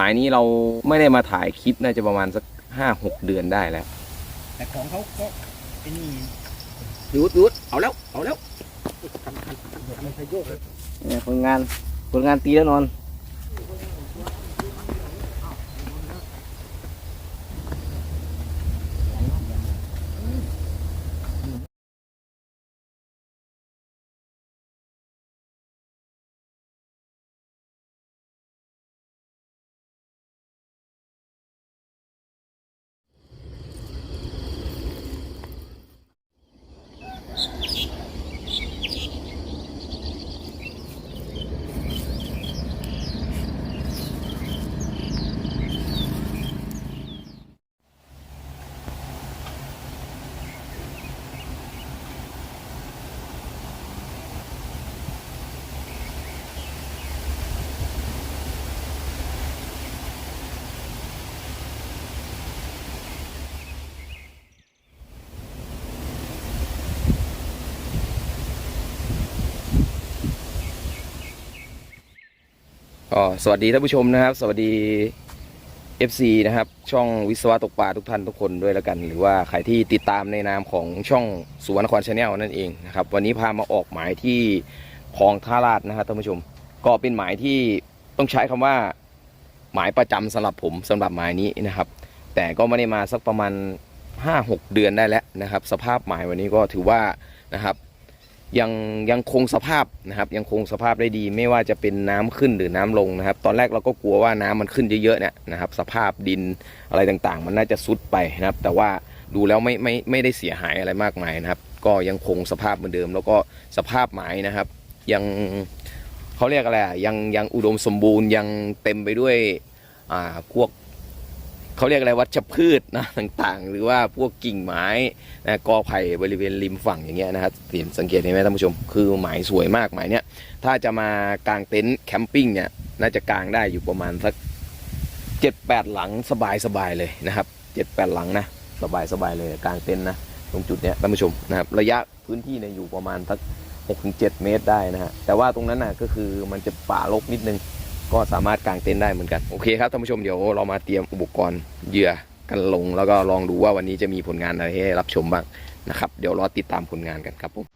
หมายนี้เราไม่ได้มาถ่ายคลิปน่าจะประมาณสักห้าหกเดือนได้แล้ว แต่ของเขาก็ไอ้นี่หยุดหยุดเอาแล้ว เอาแล้วคันคันคันมันพยโยกเลยเนี่ยผลงานผลงานตีแล้วนอน ก็สวัสดีท่านผู้ชมนะครับ สวัสดี FC นะครับ ช่องวิศวะตกปลาทุกท่านทุกคนด้วยแล้วกัน หรือว่าใครที่ติดตามในนามของช่องสุวรรณครชาแนลนั่นเองนะครับ วันนี้พามาออกหมายที่คลองท่าลาดนะครับท่านผู้ชม ก็เป็นหมายที่ต้องใช้คำว่าหมายประจำสำหรับผมสำหรับหมายนี้นะครับ แต่ก็ไม่ได้มาสักประมาณ 5-6 เดือนได้แล้วนะครับ สภาพหมายวันนี้ก็ถือว่านะครับ ยังยังคงสภาพนะครับยังคงสภาพได้ดี ไม่ว่าจะเป็นน้ำขึ้นหรือน้ำลงนะครับ ตอนแรกเราก็กลัวว่าน้ำมันขึ้นเยอะๆเนี่ยนะครับ สภาพดินอะไรต่างๆ มันน่าจะซุดไปนะครับ แต่ว่าดูแล้วไม่ไม่ไม่ได้เสียหายอะไรมากมายนะครับ ก็ยังคงสภาพเหมือนเดิม แล้วก็สภาพหมายนะครับ ยังเขาเรียกอะไรอะยังยังอุดมสมบูรณ์ยังเต็มไปด้วยอ่าพวก เขาเรียกอะไรวัชพืชนะต่างๆ หรือว่าพวกกิ่งไม้นะกอไผ่บริเวณริมฝั่งอย่างเงี้ยนะครับเห็นสังเกตเห็นไหมท่านผู้ชม คือหมายสวยมากหมายเนี้ยถ้าจะมากางเต็นท์แคมปิ้งเนี่ยน่าจะกางได้อยู่ประมาณสักเจ็ดแปดหลังสบายสบายเลยนะครับเจ็ดแปดหลังนะสบายสบายเลยกางเต็นท์นะตรงจุดเนี้ยท่านผู้ชมนะครับระยะพื้นที่เนี่ยอยู่ประมาณสักหกถึงเจ็ดเมตรได้นะฮะแต่ว่าตรงนั้นน่ะก็คือมันจะป่ารกนิดนึง ก็สามารถกางเต็นท์ได้เหมือนกัน โอเคครับท่านผู้ชมเดี๋ยวเรามาเตรียมอุปกรณ์เหยื่อกันลง แล้วก็ลองดูว่าวันนี้จะมีผลงานอะไรให้รับชมบ้างนะครับเดี๋ยวรอติดตามผลงานกันครับผม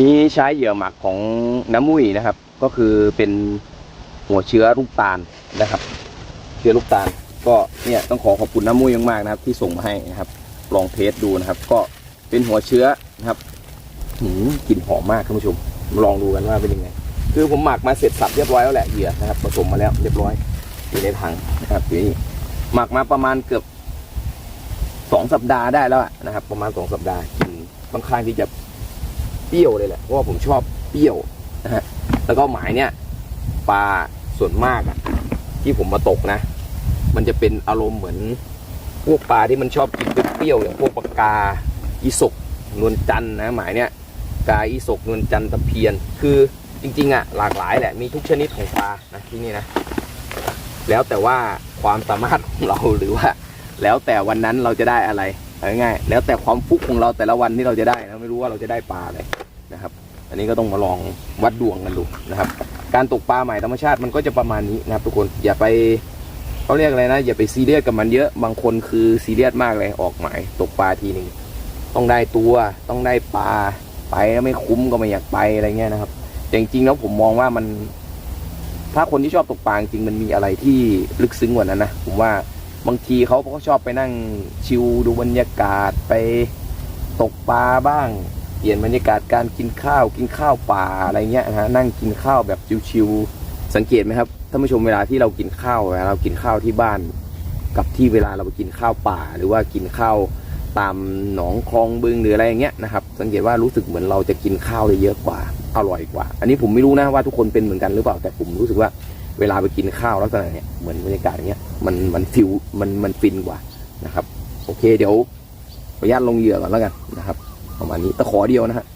นี้ใช้เหยื่อหมักของน้ำมุ้ยนะครับ ก็คือเป็นหัวเชื้อลูกตาลนะครับ เชื้อลูกตาล ก็เนี่ยต้องขอขอบคุณน้ำมุ้ยมากๆนะครับ ที่ส่งมาให้นะครับ ลองเทสดูนะครับ ก็เป็นหัวเชื้อนะครับหืมกลิ่นหอมมากท่านผู้ชม ลองดูกันว่าเป็นยังไง คือผมหมักมาเสร็จสับเรียบร้อยแล้วแหละเหยื่อนะครับผสมมาแล้วเรียบร้อยอยู่ในถังนะครับอยู่นี่หมักมาประมาณเกือบสองสัปดาห์ได้แล้วนะครับ ประมาณสองสัปดาห์กลิ่นค่อนข้างที่จะ เปรี้ยวเลยแหละเพราะว่าผมชอบเปรี้ยวนะฮะแล้วก็หมายเนี่ยปลาส่วนมากอะที่ผมมาตกนะ มันจะเป็นอารมณ์เหมือน พวกปลาที่มันชอบกินเปรี้ยวอย่างพวกปลากาอีสกนวลจันนะหมายเนี่ยกาอีสกนวลจันตะเพียน คือจริงๆอะหลากหลายแหละมีทุกชนิดของปลานะที่นี่นะ แล้วแต่ว่าความสามารถของเราหรือว่า แล้วแต่วันนั้นเราจะได้อะไร ง่ายๆแล้วแต่ความฟุกของเราแต่ละวันที่เราจะได้นะไม่รู้ว่าเราจะได้ปลาอะไรนะครับ อันนี้ก็ต้องมาลองวัดดวงกันดูนะครับ การตกปลาใหม่ธรรมชาติมันก็จะประมาณนี้นะครับ ทุกคนอย่าไปเขาเรียกอะไรนะอย่าไปซีเรียสกับมันเยอะบางคนคือซีเรียสมากเลยออกหมายตกปลาทีหนึ่งต้องได้ตัวต้องได้ปลาไปแล้วไม่คุ้มก็ไม่อยากไปอะไรเงี้ยนะครับแต่จริงๆแล้วผมมองว่ามัน ถ้าคนที่ชอบตกปลาจริงมันมีอะไรที่ลึกซึ้งกว่านั้นนะผมว่า บางทีเขาก็ชอบไปนั่งชิลดูบรรยากาศไปตกปลาบ้าง เปลี่ยนบรรยากาศการกินข้าวกินข้าวป่าอะไรเงี้ยนะฮะนั่งกินข้าวแบบชิวๆสังเกตไหมครับท่านผู้ชมเวลาที่เรากินข้าวเวลาเรากินข้าวที่บ้าน กับที่เวลาเราไปกินข้าวป่า หรือว่ากินข้าวตามหนองคลองบึงหรืออะไรอย่างเงี้ยนะครับ สังเกตว่ารู้สึกเหมือนเราจะกินข้าวได้เยอะกว่าอร่อยกว่า อันนี้ผมไม่รู้นะว่าทุกคนเป็นเหมือนกันหรือเปล่าแต่ผมรู้สึกว่า เวลาไปกินข้าวลักษณะเนี้ยเหมือนบรรยากาศอย่างเงี้ยมันมันฟิลมันมันฟินกว่านะครับ โอเคเดี๋ยวขออนุญาตลงเหยื่อก่อนแล้วกันนะครับ ประมาณนี้ตะขอเดียวนะฮะ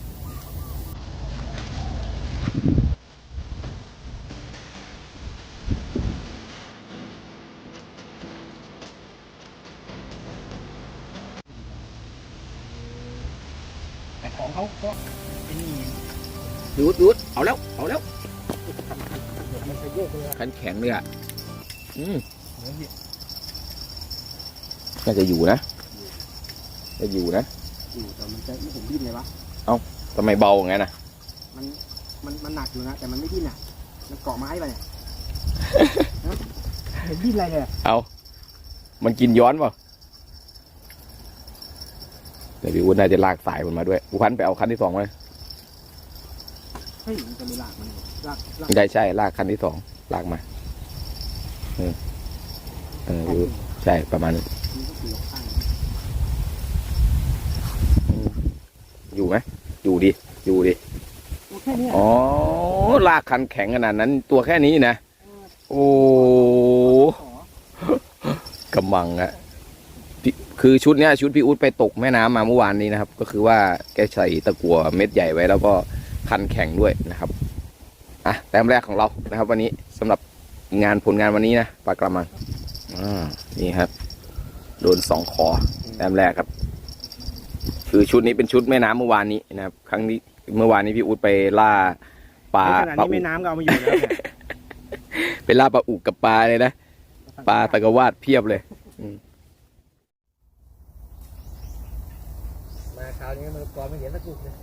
น่าจะอยู่นะจะอยู่นะอยู่แต่มันจะไม่ผมดิ้นเลยวะทำไมเบาอย่างนั้นนะมันมันมันหนักอยู่นะแต่มันไม่ดิ้นอะ มันเกาะไม้ไปเนี่ยฮะเห็นดิ้นอะไรเลยอะเอามันกินย้อนเปล่าเดี๋ยวพี่อุ้นน่าจะลากสายมันมาด้วยผู้พันไปเอาคันที่สองมาเลยเฮ้ยมันจะไม่ลากมันเลยลากลากไม่ได้ใช่ลากคันที่สองลากมาเออเอออยู่ใช่ประมาณนั้น มันก็คือข้าง อยู่ไหมอยู่ดิอยู่ดิตัวแค่เนี้ยอ๋อลากคันแข็งขนาดนั้น ตัวแค่นี้นะโอ้ขอกำมังอะพี่คือชุดเนี้ยชุดพี่อุ๊ดไปตกแม่น้ำมาเมื่อวานนี้นะครับ ก็คือว่าแกใส่ตะกั่วเม็ดใหญ่ไว้แล้วก็คันแข็งด้วยนะครับอะแต้มแรกของเรานะครับ วันนี้สำหรับงานผลงานวันนี้นะปลากระมังอ่านี่ครับ โดนสองคอแต้มแรกครับ คือชุดนี้เป็นชุดแม่น้ำเมื่อวานนี้นะครับ ครั้งนี้เมื่อวานนี้พี่อุ๊ดไปล่าปลาในขณะปลานี้อุแม่น้ำก็เอามาอยู่แล้วเนี่ยไปล่าปลาอุกกับปลาเลยนะ ปลาตะกวาดเพียบเลย มาคราวนี้มันก่อนไม่เห็นสักกุกเลย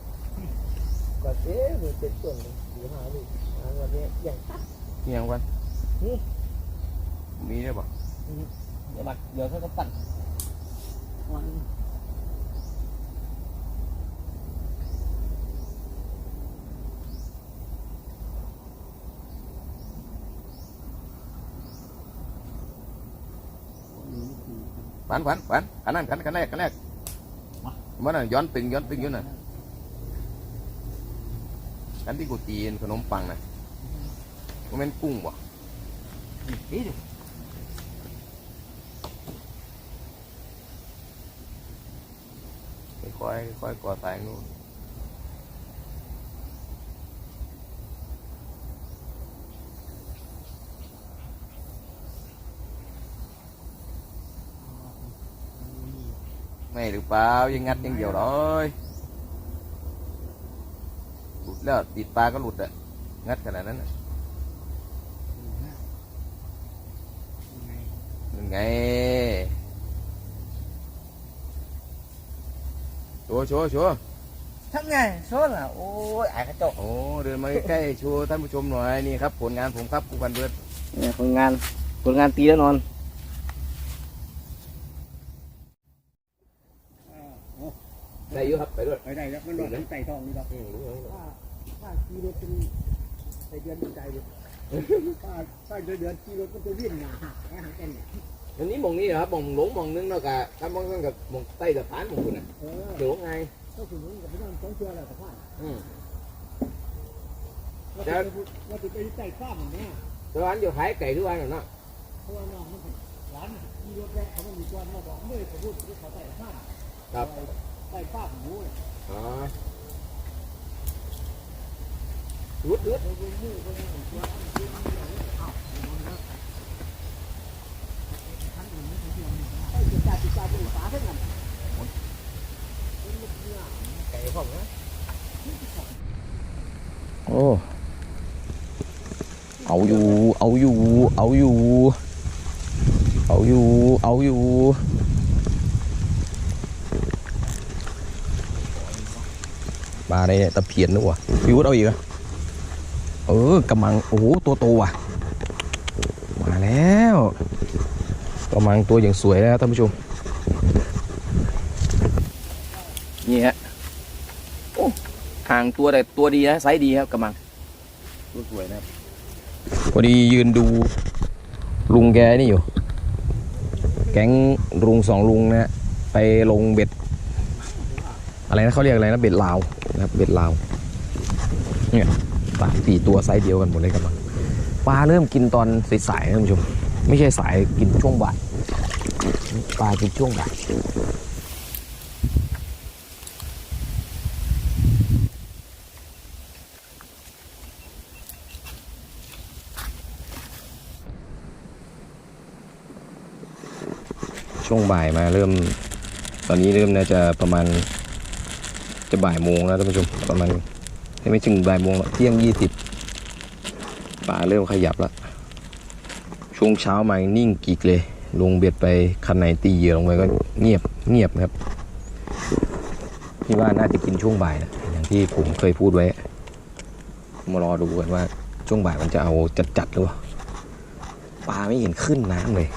ก่อนเอ๊ะมันเป็นส่วนหนึ่งหรือมาลูกมาวันนี้อย่างตัดเที่ยงวันนี่ มีได้ปะ เดี๋ยวบัดเดี๋ยวเขาก็ปั่นวัน ฝันฝันฝันขันนั้นขันขันแรกขันแรกมันน่ะย้อนตึงย้อนตึงอยู่น่ะขันที่กูตีนขนมปังน่ะมันเป็นกุ้งบ่นี่ดิค่อยๆค่อยๆก่อสายนู่น ไม่หรือเปล่ายังงัดอยังเดียวเลยหลุดแล้วติดปลาก็หลุดอะงัดขนาดนั้นน่ะยังไงโชว์โชว์โชว์ทำไงโซนอะโอ้ยไอ้กระจกโอ้เดินมาใกล้ๆโชว์ท่านผู้ชมหน่อยนี่ครับ ผลงานผมครับกูกันเบิร์ดเนี่ยผลงานผลงานตีแล้วนอน ได้เยอะครับไปด้วยไปได้แล้วมันหล่นใส่ทองนี่ครับอืมรู้แล้วถ้าถ้าขี่รถเป็นใส่เดือนเป็นใจเลยถ้าถ้าเดือนเดือนขี่รถมันจะวิ่งหนาหักแหางกันเนี่ยอันนี้มองนี่เหรอครับมองหลงมองนึงแล้วกะถ้ามองนั่นกับมองใต้สะพานมองคุณน่ะเออหลงไงก็ถึงนู้นกับพี่น้องสองเชือแล้วแต่ว่าอืมเราจะเราจะไปใส่ข้ามอย่างเนี้ยสะพานอยู่ขายไก่ทุกวันเหรอเนาะเพราะว่าน้องมันร้านขี่รถแรกเขาไม่มีความมาบอกเมื่อเขาพูดเขาใส่ข้ามครับ ใส่ข้ามหมูเนี่ยอ๋อรุดรุดเราเป็นมือคนนึงตัวอันนี้มันเดียวเนี่ยอ้าวมันนะท่านอื่นไม่เคยเที่ยวนี่ไอ้ติดตาติดตาเป็นฝาเท่านั้นไก่ผมนะโอ้ เอาอยู่ เอาอยู่ เอาอยู่ เอาอยู่ เอาอยู่มาได้ตะเพียนนึกว่ะพี่วุฒิเอาอีกเหรอเออกำลังโอ้โหตัวโตว่ะ มาแล้วกระมังตัวอย่างสวยแล้วท่านผู้ชมนี่ฮะโอ้ห่างตัวแต่ตัวดีนะไซส์ดีครับกระมังตัวสวยนะครับพอดียืนดูลุงแกนี่อยู่ แก๊งลุงสองลุงนะฮะไปลงเบ็ด อะไรนะเขาเรียกอะไรนะเบ็ดลาว นะครับเบ็ดลาวเนี่ยสาสี่ตัวไซส์เดียวกันหมดเลยกำลังปลาเริ่มกินตอนสายๆนะท่านผู้ชม ไม่ใช่สายกินช่วงบ่ายปลากินช่วงบ่ายช่วงบ่ายมาเริ่ม ตอนนี้เริ่มน่าจะประมาณ จะบ่ายโมงแล้วท่านผู้ชมประมาณไม่ถึงบ่ายโมงเที่ยงยี่สิบป่าเริ่มขยับแล้วช่วงเช้ามานิ่งกีกเลย ลงเบ็ดไปคันไหนตีเหยื่อลงไปก็เงียบเงียบครับพี่ว่าน่าจะกินช่วงบ่ายนะอย่างที่ผมเคยพูดไว้ มารอดูกันว่าช่วงบ่ายมันจะเอาจัดๆหรือเปล่าปลาไม่เห็นขึ้นน้ำเลย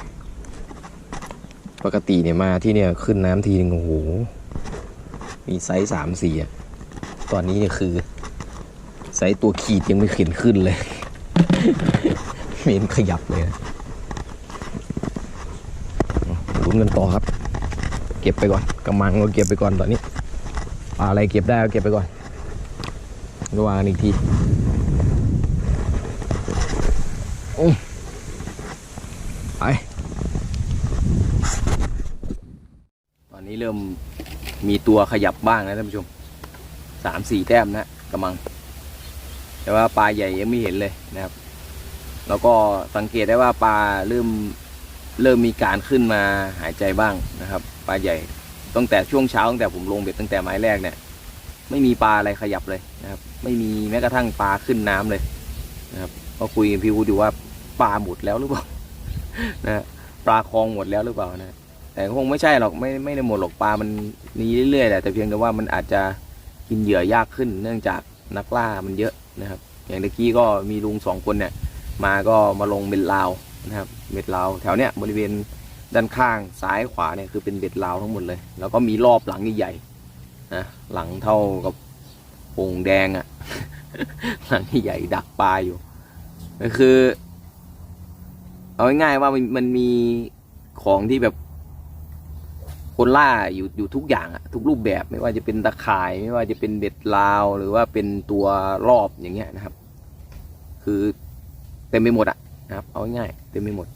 ปกติเนี่ยมาที่เนี่ยขึ้นน้ำทีนึงโอ้โห มีไซส์สามสี่อะตอนนี้เนี่ยคือ ไซส์ตัวขีดยังไม่เข็นขึ้นเลย เมนขยับเลยนะลุ้นกันต่อครับ เก็บไปก่อนกำมังก็เก็บไปก่อนตอนนี้ปลาอะไรเก็บได้ก็เก็บไปก่อนระวางกันอีกทีอุ้มไปตอนนี้เริ่ม มีตัวขยับบ้างนะท่านผู้ชมสามสี่แต้มนะกำมัง แต่ว่าปลาใหญ่ยังไม่เห็นเลยนะครับ แล้วก็สังเกตได้ว่าปลาเริ่มเริ่มมีการขึ้นมาหายใจบ้างนะครับ ปลาใหญ่ตั้งแต่ช่วงเช้าตั้งแต่ผมลงเบ็ดตั้งแต่ไม้แรกเนี่ย ไม่มีปลาอะไรขยับเลยนะครับ ไม่มีแม้กระทั่งปลาขึ้นน้ำเลยนะครับก็คุยกับพี่วูดอยู่ว่าปลาหมดแล้วหรือเปล่านะปลาคลองหมดแล้วหรือเปล่านะ แต่คงไม่ใช่หรอกไม่ไม่ได้หมดหรอกปลามันมีเรื่อยๆแหละแต่เพียงแต่ว่ามันอาจจะกินเหยื่อยากขึ้น เนื่องจากนักล่ามันเยอะนะครับ อย่างเมื่อกี้ก็มีลุงสองคนเนี่ย มาก็มาลงเบ็ดลาวนะครับเบ็ดลาวแถวเนี้ยบริเวณด้านข้างซ้ายขวาเนี่ยคือเป็นเบ็ดลาวทั้งหมดเลย แล้วก็มีรอบหลังใหญ่ๆนะหลังเท่ากับโป่งแดงอะ่ะหลังใหญ่ดักปลาอยู่ก็คือ เอาง่ายๆว่ามันมันมีของที่แบบ คนล่าอยู่อยู่ทุกอย่างอะทุกรูปแบบไม่ว่าจะเป็นตะข่าย ไม่ว่าจะเป็นเบ็ดลาว หรือว่าเป็นตัวรอบอย่างเงี้ยนะครับ คือเต็มไปหมดอะนะครับ เอาง่ายๆเต็มไปหมด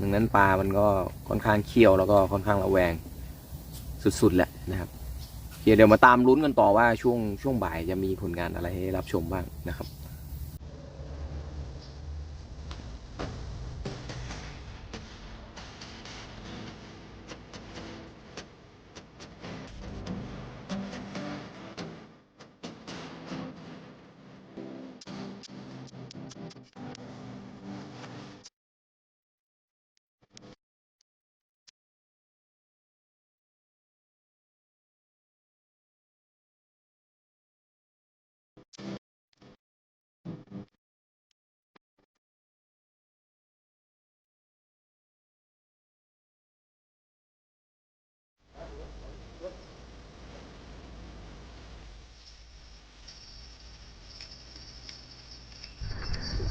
ดังนั้นปลามันก็ค่อนข้างเคี่ยวแล้วก็ค่อนข้างระแวงสุดๆแหละนะครับเดี๋ยวมาตามลุ้นกันต่อว่าช่วงช่วงบ่ายจะมีผลงานอะไรให้รับชมบ้างนะครับ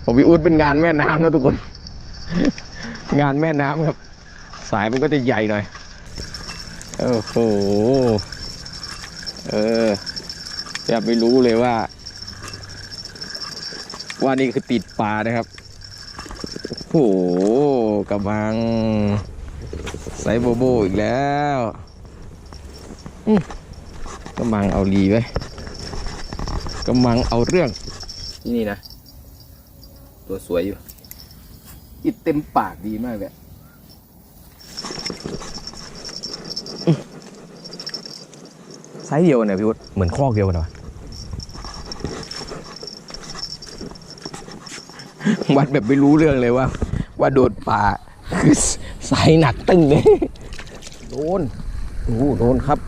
ผมพี่อูดเป็นงานแม่น้ำนะทุกคน งานแม่น้ำครับ สายมันก็จะใหญ่หน่อย โอ้โห เออจะไม่รู้เลยว่า ว่านี่คือติดปลานะครับ โอ้โหกำลังใส่โบโบอีกแล้วอืมกำลังเอาลีไว้กำลังเอาเรื่องนี่นี่นะ ตัวสวยอยู่อิดเต็มปากดีมากเลยไซส์เดียวเนี่ยพี่วุฒิเหมือนคลอกเดียวกันวะวัดแบบไม่รู้เรื่องเลยว่า ว่าโดนป่าคือไซส์หนักตึ้งเลยโดนโอ้โหโดนครับ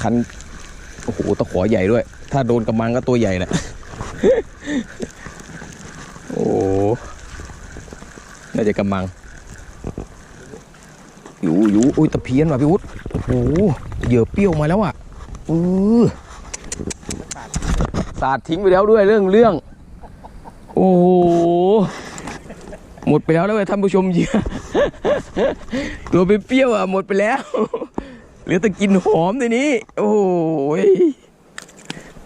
คัน โอ้โหตะขอใหญ่ด้วย ถ้าโดนกำมังก็ตัวใหญ่แหละ โอ้โห น่าจะกำมัง อยู่อยู่อุ้ยตะเพียนว่ะพี่อุ๊ดโอ้โหเหยื่อเปรี้ยวมาแล้วอะเออสาดทิ้งไปแล้วด้วยเรื่องเรื่อง โอ้โห หมดไปแล้วแล้วเว้ยท่านผู้ชมเหยื่อตัวเป็นเปรี้ยวอะหมดไปแล้ว เหลือแต่กลินหอมในนี้ โอ้ย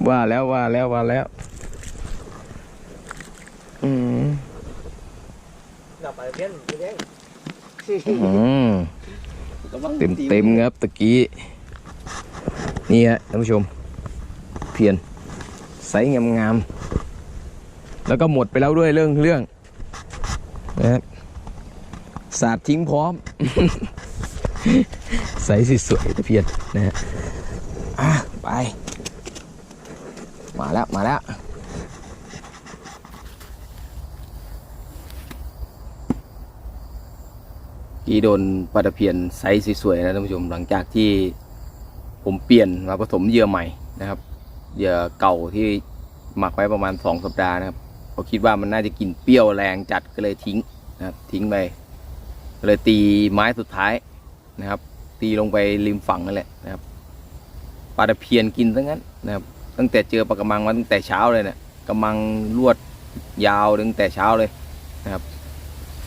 ว่าแล้วว่าแล้วว่าแล้ว อืม เราไปเพี้ยนไปเลี้ยงเต็มเต็มครับตะกี้ นี่ฮะท่านผู้ชม เพียนไซส์งามๆแล้วก็หมดไปแล้วด้วยเรื่องเรื่องนะครับสาดทิ้งพร้อม ใสสวยๆตะเพียนนะฮะไป มาแล้ว มาแล้ว กีโดนปลาตะเพียนไซส์สวยๆนะท่านผู้ชมหลังจากที่ผมเปลี่ยนมาผสมเหยื่อใหม่นะครับเหยื่อเก่าที่หมักไว้ประมาณสองสัปดาห์นะครับเขาคิดว่ามันน่าจะกินเปรี้ยวแรงจัดก็เลยทิ้งนะครับทิ้งไปเลยตีไม้สุดท้ายนะครับ ตีลงไปริมฝั่งนั่นแหละนะครับปลาตะเพียนกินซะงั้นนะครับตั้งแต่เจอปลากระมังมาตั้งแต่เช้าเลยเนี่ยกระมังลวดยาวตั้งแต่เช้าเลยนะครับ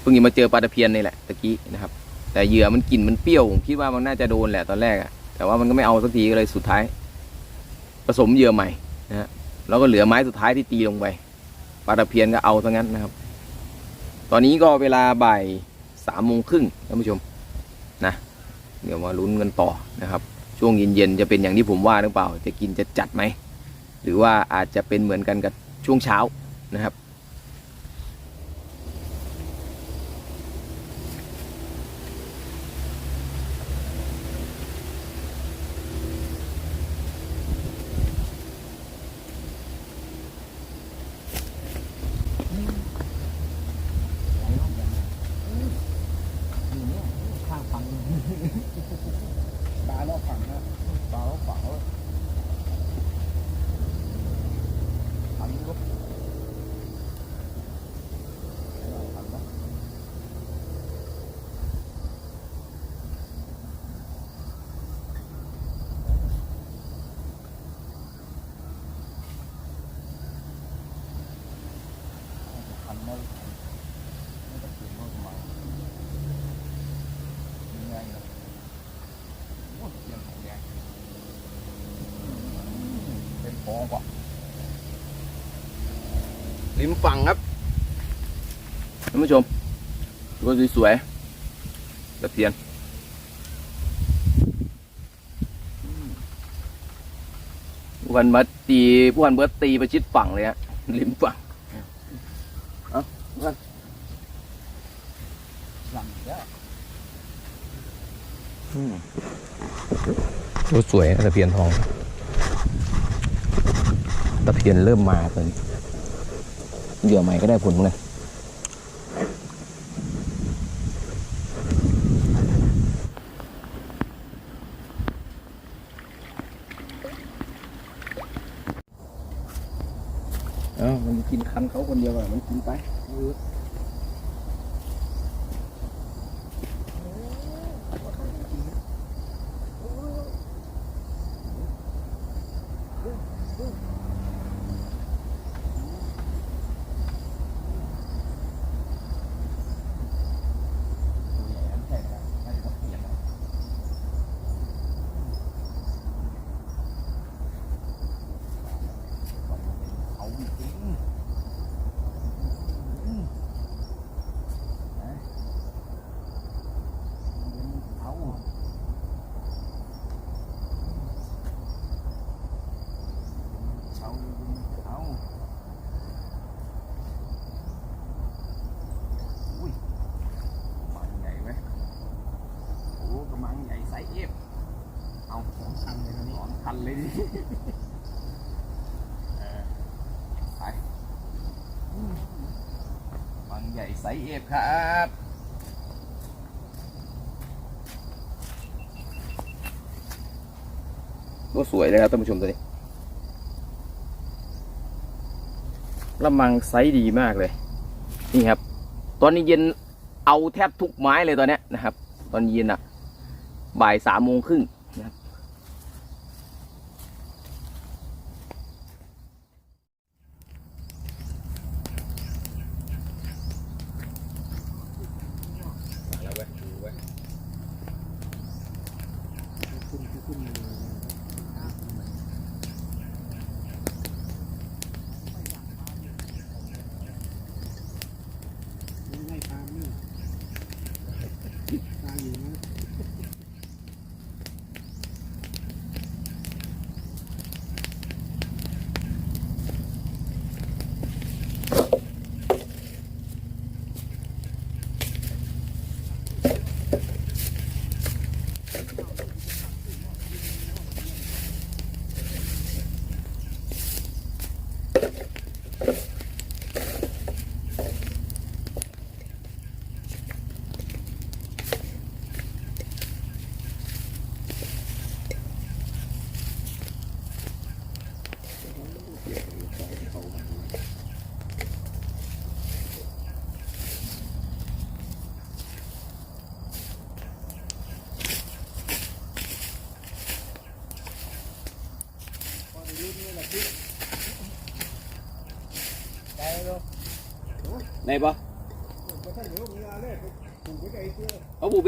พิ่งจะมาเจอปลาตะเพียนนี่แหละตะกี้นะครับ แต่เหยื่อมันกลิ่นมันเปรี้ยวผมคิดว่ามันน่าจะโดนแหละตอนแรกอะแต่ว่ามันก็ไม่เอาสักทีก็เลยสุดท้าย ผสมเหยื่อใหม่นะฮะแล้วก็เหลือไม้สุดท้ายที่ตีลงไปปลาตะเพียนก็เอาซะงั้นนะครับ ตอนนี้ก็เวลาบ่ายสามโมงครึ่งท่านผู้ชมนะ เดี๋ยวมาลุ้นกันต่อนะครับ ช่วงเย็นๆจะเป็นอย่างที่ผมว่าหรือเปล่า จะกินจะจัดไหมหรือว่าอาจจะเป็นเหมือนกันกับช่วงเช้านะครับ ข้างฝั่งปลารอบฝั่งนะปลารอบฝั่งเลยฝั่งนี้ก็ฝั่งนะ พันไม่พันไม่ต้องเปลี่ยนว่าทำไมยังไงล่ะโอ้ยเปลี่ยนของแดงเป็นฟอง กว่าริมฝั่งครับท่านผู้ชมตัวสวยๆตะเพียนวันมาตีวันเบิร์ตตีประชิดฝั่งเลยฮะริมฝั่งหลังแล้วตัวสวยนะตะเพียนทอง ตะเพียนเริ่มมาตอนนี้เหยื่อใหม่ก็ได้ผลเลยเอ้ามันกินคันเขาคนเดียวอะมันกินไปเอาจริงเอาเอาเอาอุ้ยกำมังใหญ่ไหมโอ้กำมังใหญ่ไซส์เอฟเอาสองคันเลยนะนี่สองคันเลยดิเออไปกำมัง ใหญ่ไซส์เอฟครับตัวสวยเลยครับท่านผู้ชมตัวนี้ละมังไซดีมากเลย นี่ครับ ตอนนี้เย็นเอาแทบทุกไม้เลยตอนนี้นะครับ ตอนเย็นอะ บ่ายสามโมงครึ่งนะครับ ไม่ตามนี่ตาอยู่นะ ได้ปะก็ท่านเดี๋ยวมีอะไรเลยปลูกไว้ใจเชื่อเอาบูเบ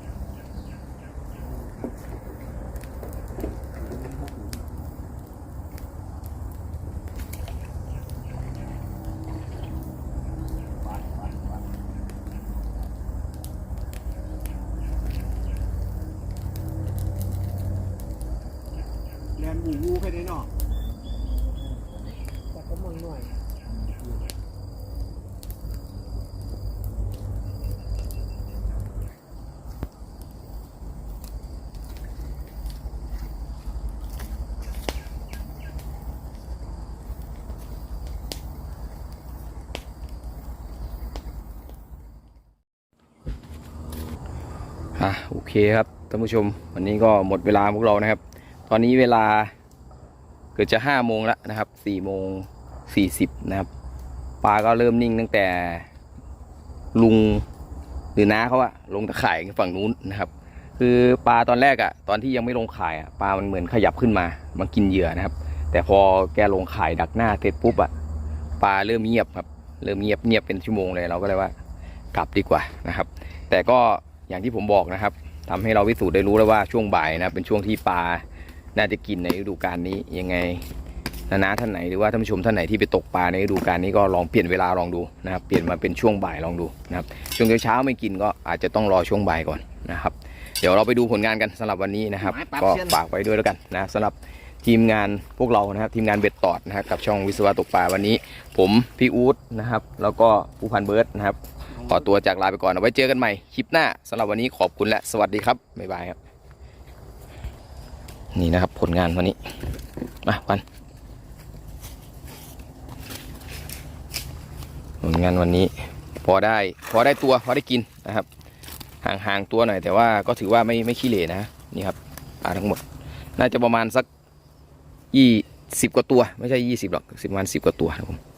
อะโอเคครับท่านผู้ชม วันนี้ก็หมดเวลาพวกเรานะครับ ตอนนี้เวลาเกือบจะห้าโมงแล้วนะครับสี่โมงสี่สิบนะครับปลาก็เริ่มนิ่งตั้งแต่ลุงหรือน้าเขาอะลงตะข่ายฝั่งนู้นนะครับ คือปลาตอนแรกอะตอนที่ยังไม่ลงข่ายอะปลามันเหมือนขยับขึ้นมามากินเหยื่อนะครับ แต่พอแกลงข่ายดักหน้าเสร็จปุ๊บอะปลาเริ่มเงียบครับเริ่มเงียบเงียบเป็นชั่วโมงเลยเราก็เลยว่ากลับดีกว่านะครับ แต่ก็ อย่างที่ผมบอกนะครับทำให้เราพิสูจน์ได้รู้แล้วว่าช่วงบ่ายนะเป็นช่วงที่ปลาน่าจะกินในฤดูกาลนี้ยังไงนานาท่านไหนหรือว่าท่านผู้ชมท่านไหนที่ไปตกปลาในฤดูกาลนี้ก็ลองเปลี่ยนเวลาลองดูนะครับเปลี่ยนมาเป็นช่วงบ่ายลองดูนะครับช่วงเช้าๆไม่กินก็อาจจะต้องรอช่วงบ่ายก่อนนะครับ เดี๋ยวเราไปดูผลงานกันสำหรับวันนี้นะครับ ก็ฝากไว้ด้วยแล้วกันนะสำหรับทีมงานพวกเรานะครับทีมงานเบ็ดตอดนะครับกับช่องวิศวะตกปลาวันนี้ ผมพี่อู๊ดนะครับ แล้วก็ผู้พันเบิร์ดนะครับ ขอตัวจากลาไปก่อนเอาไว้เจอกันใหม่คลิปหน้าสำหรับวันนี้ขอบคุณและสวัสดีครับบ๊ายบายครับ นี่นะครับผลงานวันนี้มาวันผลงานวันนี้ พอได้พอได้ตัวพอได้กินนะครับ ห่างๆตัวหน่อยแต่ว่าก็ถือว่าไม่ไม่ขี้เหร่นะนี่ครับปลาทั้งหมด น่าจะประมาณสักยี่สิบกว่าตัว ไม่ใช่ยี่สิบหรอกสิประมาณสิบกว่าตัวครับผม